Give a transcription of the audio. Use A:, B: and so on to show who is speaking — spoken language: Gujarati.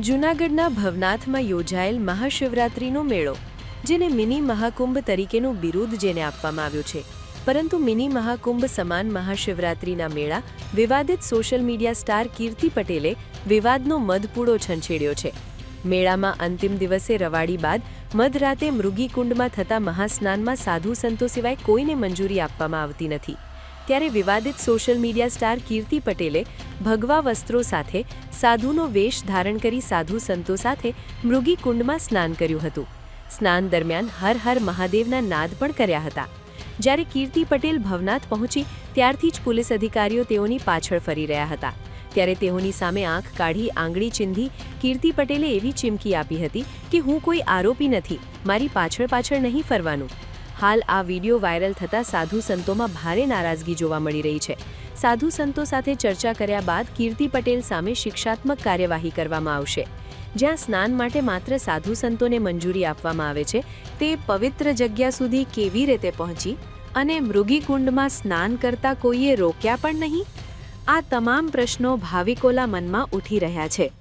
A: જૂનાગઢના ભવનાથમાં યોજાયેલ મહાશિવરાત્રિનો મેળો જેને મિની મહાકુંભ તરીકેનું બિરુદ જેને આપવામાં આવ્યું છે. પરંતુ મિની મહાકુંભ સમાન મહાશિવરાત્રિના મેળા, વિવાદિત સોશિયલ મીડિયા સ્ટાર કીર્તિ પટેલે વિવાદનો મધપૂડો છંછેડ્યો છે. મેળામાં અંતિમ દિવસે રવાડી બાદ મધરાતે મૃગીકુંડમાં થતા મહાસ્નાનમાં સાધુ સંતો સિવાય કોઈને મંજૂરી આપવામાં આવતી નથી. ત્યારે વિવાદિત સોશિયલ મીડિયા સ્ટાર કીર્તિ પટેલે ભગવા વસ્ત્રો સાથે સાધુનો વેશ ધારણ કરી સાધુ સંતો સાથે મૃગીકુંડમાં સ્નાન કર્યું હતું. સ્નાન દરમિયાન હર હર મહાદેવના નાદ પણ કર્યા હતા. જ્યારે કીર્તિ પટેલ ભવનાથ પહોંચી, ત્યારથી જ પોલીસ અધિકારીઓ તેઓની પાછળ ફરી રહ્યા હતા. ત્યારે તેઓની સામે આંખ કાઢી, આંગળી ચીંધી, કીર્તિ પટેલે એવી ચીમકી આપી હતી કે, હું કોઈ આરોપી નથી, મારી પાછળ પાછળ નહીં ફરવાનું. હાલ આ વીડિયો વાયરલ થતાં સાધુ સંતોમાં ભારે નારાજગી જોવા મળી રહી છે. સાધુ સંતો સાથે ચર્ચા કર્યા બાદ કીર્તિ પટેલ સામે શિક્ષાત્મક કાર્યવાહી કરવામાં આવશે. જ્યાં સ્નાન માટે માત્ર સાધુ સંતોને મંજૂરી આપવામાં આવે છે, તે પવિત્ર જગ્યા સુધી કેવી રીતે પહોંચી અને મૃગીકુંડમાં સ્નાન કરતા કોઈએ રોક્યા પણ નહીં? આ તમામ પ્રશ્નો ભાવિકોલા મનમાં ઉઠી રહ્યા છે.